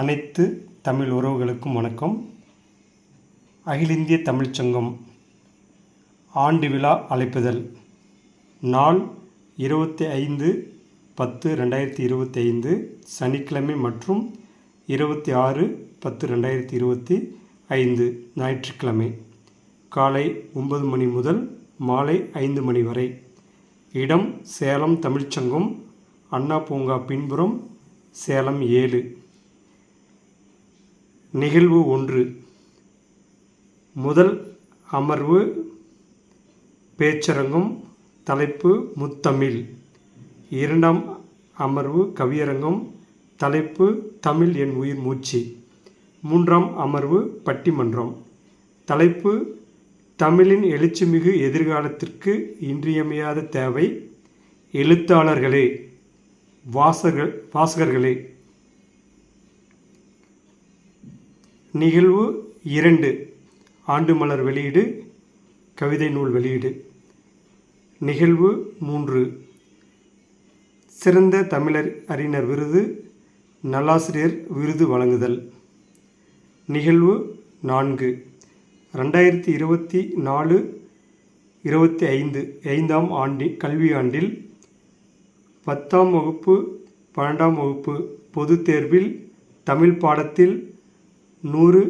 அனைத்து தமிழ் உறவுகளுக்கும் வணக்கம். அகில இந்திய தமிழ்ச்சங்கம் ஆண்டு விழா அழைப்புதல். நாள் இருபத்தி ஐந்து பத்து ரெண்டாயிரத்தி இருபத்தி ஐந்து சனிக்கிழமை மற்றும் இருபத்தி ஆறு பத்து ரெண்டாயிரத்தி இருபத்தி ஐந்து ஞாயிற்றுக்கிழமை. காலை ஒன்பது மணி முதல் மாலை ஐந்து மணி வரை. இடம் சேலம் தமிழ்ச்சங்கம் அண்ணா பூங்கா பின்புறம் சேலம் ஏழு. நிகழ்வு ஒன்று. முதல் அமர்வு பேச்சரங்கம் தலைப்பு முத்தமிழ். இரண்டாம் அமர்வு கவியரங்கம் தலைப்பு தமிழ் என் உயிர் மூச்சு. மூன்றாம் அமர்வு பட்டிமன்றம். தலைப்பு தமிழின் எழுச்சிமிகு எதிர்காலத்திற்கு இன்றியமையாத தேவை. எழுத்தாளர்களே வாசகர் வாசகர்களே நிகழ்வு இரண்டு. ஆண்டு மலர் வெளியீடு கவிதை நூல் வெளியீடு. நிகழ்வு மூன்று. சிறந்த தமிழர் அறிஞர் விருது நல்லாசிரியர் விருது வழங்குதல். நிகழ்வு நான்கு. ரெண்டாயிரத்தி இருபத்தி நாலு இருபத்தி ஐந்து ஐந்தாம் ஆண்டி கல்வியாண்டில் பத்தாம் வகுப்பு பன்னெண்டாம் வகுப்பு பொதுத் தேர்வில் தமிழ் பாடத்தில் நூறு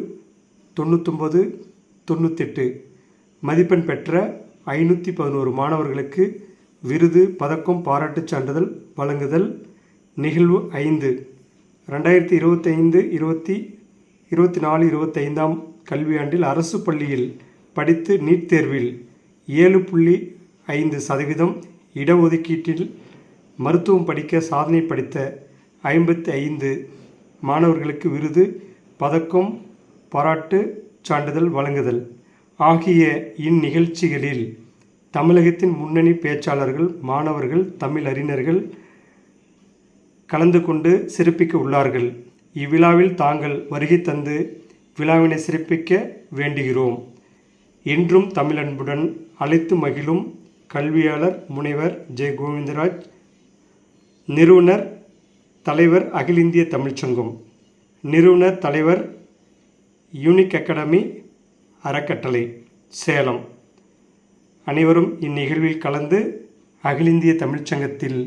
தொண்ணூத்தொம்பது தொண்ணூத்தெட்டு. மதிப்பெண் பெற்ற ஐநூற்றி பதினோரு மாணவர்களுக்கு விருது பதக்கம் பாராட்டுச் சான்றிதழ் வழங்குதல் நிகழ்வு ஐந்து. ரெண்டாயிரத்தி இருபத்தைந்து இருபத்தி இருபத்தி நாலு இருபத்தைந்தாம் கல்வியாண்டில் அரசு பள்ளியில் படித்து நீட் தேர்வில் ஏழு புள்ளி ஐந்து சதவீதம் இடஒதுக்கீட்டில் மருத்துவம் படிக்க சாதனை படித்த ஐம்பத்தி ஐந்து மாணவர்களுக்கு விருது பதக்கம் பாராட்டு சான்றிதழ் வழங்குதல் ஆகிய இந்நிகழ்ச்சிகளில் தமிழகத்தின் முன்னணி பேச்சாளர்கள் மாணவர்கள் தமிழ் அறிஞர்கள் கலந்து கொண்டு சிறப்பிக்க உள்ளார்கள். இவ்விழாவில் தாங்கள் வருகை தந்து விழாவினை சிறப்பிக்க வேண்டுகிறோம். என்றும் தமிழன்புடன் அழைத்து மகிழும் கல்வியாளர் முனைவர் ஜெய கோவிந்தராஜ் நிறுவனர் தலைவர் அகில இந்திய தமிழ்ச்சங்கம் நிறுவனர் தலைவர் யூனிக் அகாடமி அறக்கட்டளை சேலம். அனைவரும் இந்நிகழ்வில் கலந்து அகில இந்திய தமிழ்ச்சங்கத்தில்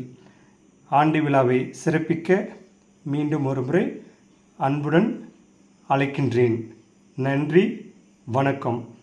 ஆண்டு விழாவை சிறப்பிக்க மீண்டும் ஒருமுறை அன்புடன் அழைக்கின்றேன். நன்றி வணக்கம்.